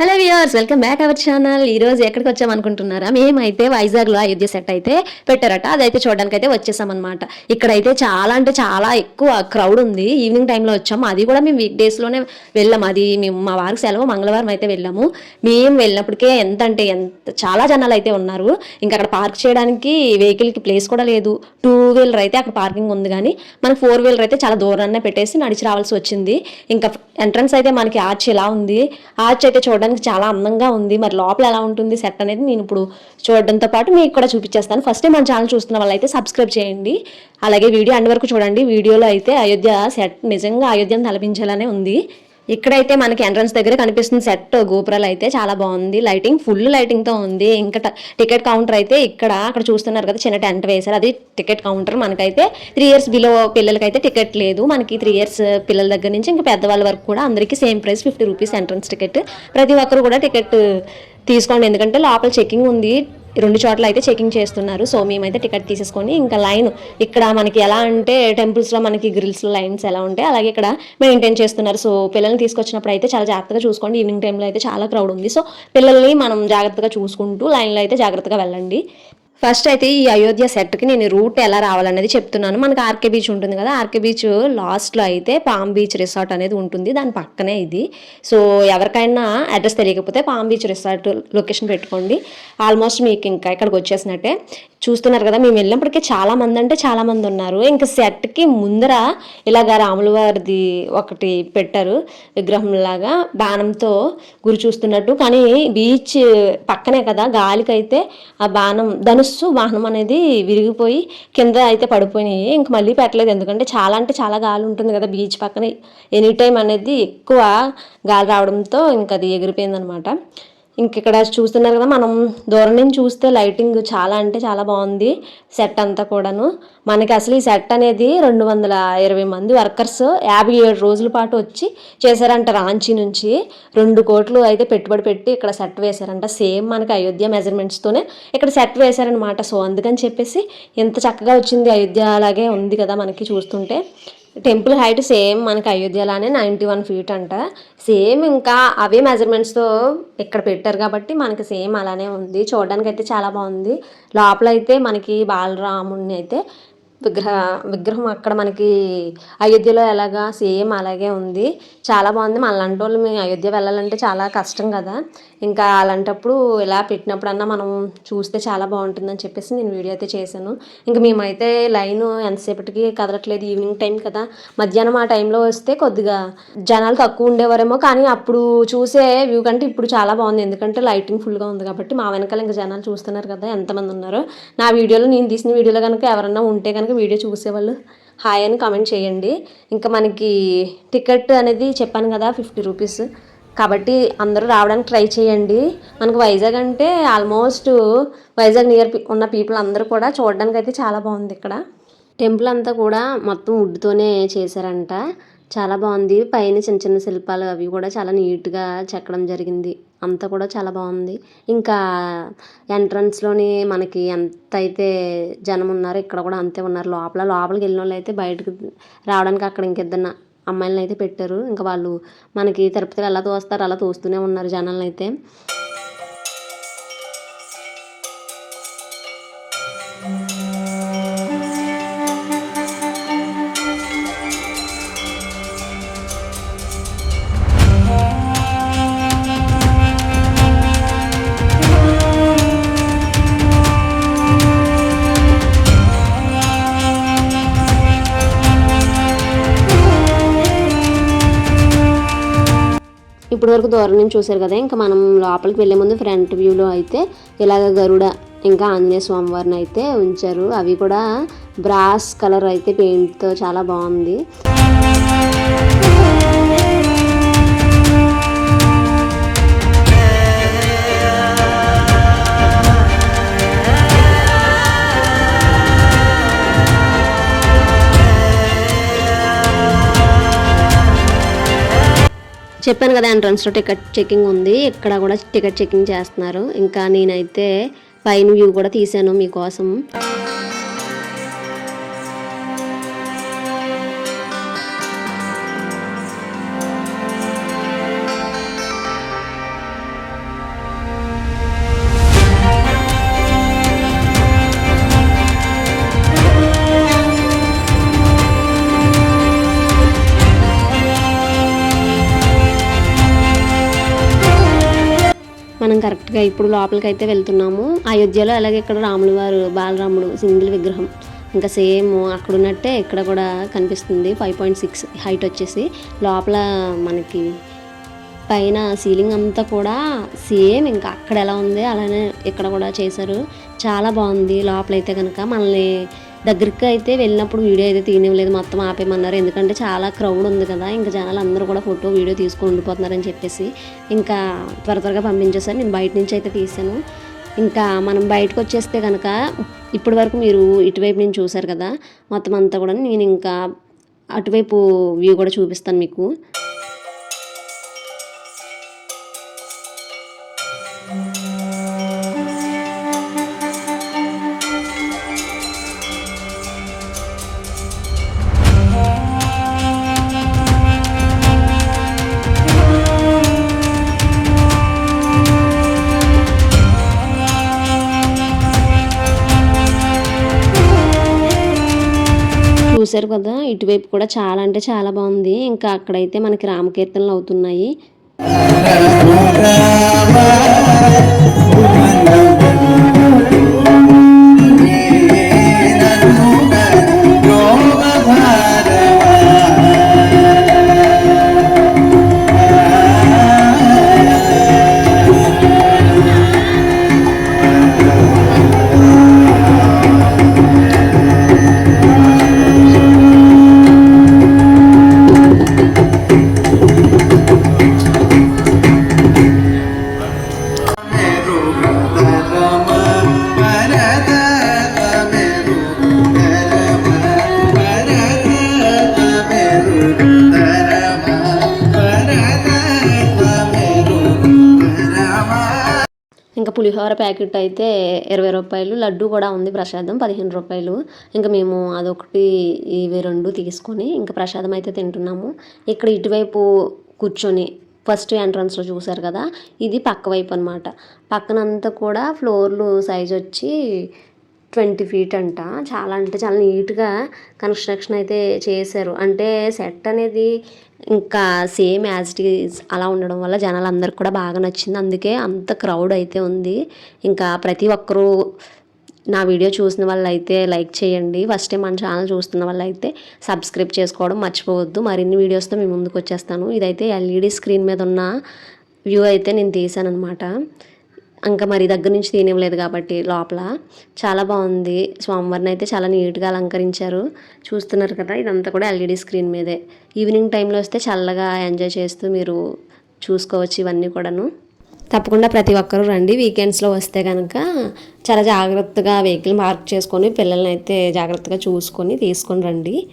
Hello viewers welcome back our channel ఈ రోజు ఎక్కడికి వచ్చాం అనుకుంటున్నారా? మేమైతే వైజాగ్లో అయోధ్య సెట్ అయితే పెట్టారట. అదైతే చూడడానికి అయితే వచ్చేసామన్నమాట. ఇక్కడైతే చాలా అంటే చాలా ఎక్కువ క్రౌడ్ ఉంది. ఈవినింగ్ టైంలో వచ్చాము అది కూడా మేము వీక్ డేస్లోనే వెళ్ళాము అది మేము మా వారికి సెలవు. మంగళవారం అయితే వెళ్ళాము. మేము వెళ్ళినప్పటికే ఎంత అంటే ఎంత చాలా జనాలు అయితే ఉన్నారు. ఇంకా అక్కడ పార్క్ చేయడానికి వెహికల్కి ప్లేస్ కూడా లేదు. టూ వీలర్ అయితే అక్కడ పార్కింగ్ ఉంది కానీ మనకు ఫోర్ వీలర్ అయితే చాలా దూరాన్నే పెట్టేసి నడిచి రావాల్సి వచ్చింది. ఇంకా ఎంట్రన్స్ అయితే మనకి ఆర్చ్ ఇలా ఉంది. ఆర్చ్ అయితే చూడడానికి చాలా అందంగా ఉంది. మరి లోపల ఎలా ఉంటుంది సెట్ అనేది నేను ఇప్పుడు చూడడంతో పాటు మీకు కూడా చూపించేస్తాను. ఫస్ట్ మన ఛానల్ చూస్తున్న వాళ్ళైతే సబ్స్క్రైబ్ చేయండి. అలాగే వీడియో అన్ని వరకు చూడండి. వీడియోలో అయితే అయోధ్య సెట్ నిజంగా అయోధ్యను తలపించేలానే ఉంది. ఇక్కడైతే మనకి ఎంట్రన్స్ దగ్గర కనిపిస్తుంది సెట్ గోపురాలు అయితే చాలా బాగుంది. లైటింగ్ ఫుల్ లైటింగ్తో ఉంది. ఇంకా ట- టికెట్ కౌంటర్ అయితే ఇక్కడ అక్కడ చూస్తున్నారు కదా చిన్న టెంట్ వేశారు. అది టికెట్ కౌంటర్ మనకైతే త్రీ ఇయర్స్ బిలో పిల్లలకైతే టికెట్ లేదు. మనకి త్రీ ఇయర్స్ పిల్లల దగ్గర నుంచి ఇంకా పెద్దవాళ్ళ వరకు కూడా అందరికీ same price fifty rupees entrance ticket ప్రతి ఒక్కరు కూడా టికెట్ తీసుకోండి. ఎందుకంటే లోపల చెకింగ్ ఉంది. రెండు చోట్ల అయితే చెకింగ్ చేస్తున్నారు. సో మేమైతే టికెట్ తీసేసుకొని ఇంకా లైన్ ఇక్కడ మనకి ఎలా అంటే టెంపుల్స్లో మనకి గ్రిల్స్లో లైన్స్ ఎలా ఉంటాయి అలాగే ఇక్కడ మెయింటైన్ చేస్తున్నారు. సో పిల్లల్ని తీసుకొచ్చినప్పుడు అయితే చాలా జాగ్రత్తగా చూసుకోండి. ఈవినింగ్ టైంలో అయితే చాలా క్రౌడ్ ఉంది. సో పిల్లల్ని మనం జాగ్రత్తగా చూసుకుంటూ లైన్లో అయితే జాగ్రత్తగా వెళ్ళండి. ఫస్ట్ అయితే ఈ అయోధ్య సెట్కి నేను రూట్ ఎలా రావాలనేది చెప్తున్నాను. మనకి ఆర్కే బీచ్ ఉంటుంది కదా ఆర్కే బీచ్ లాస్ట్లో అయితే పామ్ బీచ్ రిసార్ట్ అనేది ఉంటుంది. దాని పక్కనే ఇది. సో ఎవరికైనా అడ్రస్ తెలియకపోతే పామ్ బీచ్ రిసార్ట్ లొకేషన్ పెట్టుకోండి. ఆల్మోస్ట్ మీకు ఇంకా ఇక్కడికి వచ్చేసినట్టే. చూస్తున్నారు కదా మేము వెళ్ళినప్పటికీ చాలా మంది అంటే చాలా మంది ఉన్నారు. ఇంకా సెట్కి ముందర ఇలాగా రాముల వారిది ఒకటి పెట్టారు విగ్రహం లాగా బాణంతో గురి చూస్తున్నట్టు. కానీ బీచ్ పక్కనే కదా గాలికైతే ఆ బాణం ధనుస్సు బాణం అనేది విరిగిపోయి కింద అయితే పడిపోయినాయి. ఇంక మళ్ళీ పెట్టలేదు. ఎందుకంటే చాలా అంటే చాలా గాలి ఉంటుంది కదా బీచ్ పక్కన. ఎనీ టైం అనేది ఎక్కువ గాలి రావడంతో ఇంక అది ఎగిరిపోయిందనమాట. ఇంక ఇక్కడ చూస్తున్నారు కదా మనం దూరం నుంచి చూస్తే లైటింగ్ చాలా అంటే చాలా బాగుంది సెట్ అంతా కూడాను. మనకి అసలు ఈ సెట్ అనేది రెండు వందల ఇరవై మంది వర్కర్స్ యాభై ఏడు రోజుల పాటు వచ్చి చేశారంట రాంచీ నుంచి. రెండు కోట్లు అయితే పెట్టుబడి పెట్టి ఇక్కడ సెట్ వేశారంట. సేమ్ మనకి అయోధ్య మెజర్మెంట్స్తోనే ఇక్కడ సెట్ వేశారనమాట సో అందుకని చెప్పేసి ఎంత చక్కగా వచ్చింది అయోధ్య అలాగే ఉంది కదా మనకి చూస్తుంటే. టెంపుల్ హైట్ సేమ్ మనకి అయోధ్యలానే నైంటీ వన్ ఫీట్ అంట. సేమ్ ఇంకా అవే మెజర్మెంట్స్తో ఇక్కడ పెట్టారు కాబట్టి మనకి సేమ్ అలానే ఉంది. చూడడానికి అయితే చాలా బాగుంది. లోపల అయితే మనకి బాలరాముడిని అయితే విగ్రహ విగ్రహం అక్కడ మనకి అయోధ్యలో ఎలాగా సేమ్ అలాగే ఉంది. చాలా బాగుంది. అలాంటి వాళ్ళు మేము అయోధ్య వెళ్ళాలంటే చాలా కష్టం కదా. ఇంకా అలాంటప్పుడు ఇలా పెట్టినప్పుడన్నా మనం చూస్తే చాలా బాగుంటుందని చెప్పేసి నేను వీడియో అయితే చేశాను. ఇంకా మేమైతే లైన్ ఎంతసేపటికి కదలట్లేదు. ఈవినింగ్ టైం కదా. మధ్యాహ్నం ఆ టైంలో వస్తే కొద్దిగా జనాలు తక్కువ ఉండేవారేమో. కానీ అప్పుడు చూసే వ్యూ కంటే ఇప్పుడు చాలా బాగుంది. ఎందుకంటే లైటింగ్ ఫుల్గా ఉంది కాబట్టి మా వెనకాల ఇంకా జనాలు చూస్తున్నారు కదా ఎంతమంది ఉన్నారో. నా వీడియోలో నేను తీసిన వీడియోలో కనుక ఎవరన్నా ఉంటే కనుక వీడియో చూసేవాళ్ళు హాయ్ అని కామెంట్ చేయండి. ఇంకా మనకి టికెట్ అనేది చెప్పాను కదా ఫిఫ్టీ రూపీస్ కాబట్టి అందరూ రావడానికి ట్రై చేయండి. మనకు వైజాగ్ అంటే ఆల్మోస్ట్ వైజాగ్ నియర్ ఉన్న పీపుల్ అందరూ కూడా చూడడానికి అయితే చాలా బాగుంది ఇక్కడ. టెంపుల్ అంతా కూడా మొత్తం వుడ్తోనే చేశారంట. చాలా బాగుంది. పైన చిన్న చిన్న శిల్పాలు అవి కూడా చాలా నీట్గా చెక్కడం జరిగింది. అంతా కూడా చాలా బాగుంది. ఇంకా ఎంట్రన్స్లోని మనకి ఎంత అయితే జనం ఉన్నారో ఇక్కడ కూడా అంతే ఉన్నారు. లోపల లోపలికి వెళ్ళిన వాళ్ళు అయితే బయటకు రావడానికి అక్కడ ఇంకిద్దరు అమ్మాయిలను అయితే పెట్టారు. ఇంకా వాళ్ళు మనకి తిరుపతిలో ఎలా తోస్తారు అలా తోస్తూనే ఉన్నారు జనాలను అయితే ఇప్పుడు వరకు దూరం నుంచి చూశారు కదా ఇంకా మనం లోపలికి వెళ్ళే ముందు ఫ్రంట్ వ్యూలో అయితే ఇలాగ గరుడ ఇంకా ఆంజనేయ స్వామివారిని అయితే ఉంచారు. అవి కూడా బ్రాస్ కలర్ అయితే పెయింట్తో చాలా బాగుంది. చెప్పాను కదా ఎంట్రన్స్లో టికెట్ చెకింగ్ ఉంది. ఇక్కడ కూడా టికెట్ చెకింగ్ చేస్తున్నారు. ఇంకా నేనైతే పైన వ్యూ కూడా తీసాను మీకోసం. మనం కరెక్ట్గా ఇప్పుడు లోపలికి అయితే వెళ్తున్నాము. అయోధ్యలో అలాగే ఇక్కడ రాముల వారు బాలరాముడు సింగిల్ విగ్రహం. ఇంకా సేమ్ అక్కడ ఉన్నట్టే ఇక్కడ కూడా కనిపిస్తుంది. ఫైవ్ పాయింట్ సిక్స్ హైట్ వచ్చేసి. లోపల మనకి పైన సీలింగ్ అంతా కూడా సేమ్ ఇంకా అక్కడ ఎలా ఉంది అలానే ఇక్కడ కూడా చేశారు. చాలా బాగుంది లోపలైతే కనుక. మనల్ని దగ్గరికి అయితే వెళ్ళినప్పుడు వీడియో అయితే తీయనివ్వలేదు. మొత్తం ఆపేయమన్నారు. ఎందుకంటే చాలా క్రౌడ్ ఉంది కదా. ఇంకా జనాలు అందరూ కూడా ఫోటో వీడియో తీసుకొని ఉండిపోతున్నారని చెప్పేసి ఇంకా త్వర త్వరగా పంపించేసారు నేను బయట నుంచి అయితే తీసాను ఇంకా మనం బయటకు వచ్చేస్తే కనుక ఇప్పటి వరకు మీరు ఇటువైపు నేను చూశారు కదా. మొత్తం అంతా కూడా నేను ఇంకా అటువైపు వ్యూ కూడా చూపిస్తాను మీకు. చూసారు కదా ఇటువైపు కూడా చాలా అంటే చాలా బాగుంది. ఇంకా అక్కడైతే మనకి రామకీర్తనలు అవుతున్నాయి. పులిహోర ప్యాకెట్ అయితే ఇరవై రూపాయలు లడ్డు కూడా ఉంది ప్రసాదం పదిహేను రూపాయలు. ఇంకా మేము అదొకటి ఇవి రెండు తీసుకొని ఇంకా ప్రసాదం అయితే తింటున్నాము. ఇక్కడ ఇటువైపు కూర్చొని ఫస్ట్ ఎంట్రన్స్లో చూసారు కదా ఇది పక్క వైపు అనమాట పక్కనంతా కూడా ఫ్లోర్లు సైజ్ వచ్చి ట్వంటీ ఫీట్ అంట. చాలా అంటే చాలా నీట్గా కన్స్ట్రక్షన్ అయితే చేశారు. అంటే సెట్ అనేది ఇంకా సేమ్ యాజ్ ఇట్ ఈజ్ అలా ఉండడం వల్ల జనాలందరికీ కూడా బాగా నచ్చింది. అందుకే అంత క్రౌడ్ అయితే ఉంది. ఇంకా ప్రతి ఒక్కరూ నా వీడియో చూసిన వాళ్ళు అయితే లైక్ చేయండి. ఫస్ట్ టైం మన ఛానల్ చూస్తున్న వాళ్ళు అయితే సబ్స్క్రైబ్ చేసుకోవడం మర్చిపోవద్దు. మరిన్ని వీడియోస్తో మేము ముందుకు వచ్చేస్తాను. ఇదైతే ఎల్ఈడి స్క్రీన్ మీద ఉన్న వ్యూ అయితే నేను తీసాను అనమాట ఇంకా మరి దగ్గర నుంచి తీనివ్వలేదు కాబట్టి లోపల. చాలా బాగుంది. స్వామివారిని అయితే చాలా నీట్గా అలంకరించారు. చూస్తున్నారు కదా ఇదంతా కూడా ఎల్ఈడి స్క్రీన్ మీదే. ఈవినింగ్ టైంలో వస్తే చల్లగా ఎంజాయ్ చేస్తూ మీరు చూసుకోవచ్చు ఇవన్నీ కూడాను. తప్పకుండా ప్రతి ఒక్కరూ రండి. వీకెండ్స్లో వస్తే కనుక చాలా జాగ్రత్తగా వెహికల్ మార్క్ చేసుకొని పిల్లల్ని అయితే జాగ్రత్తగా చూసుకొని తీసుకొని రండి.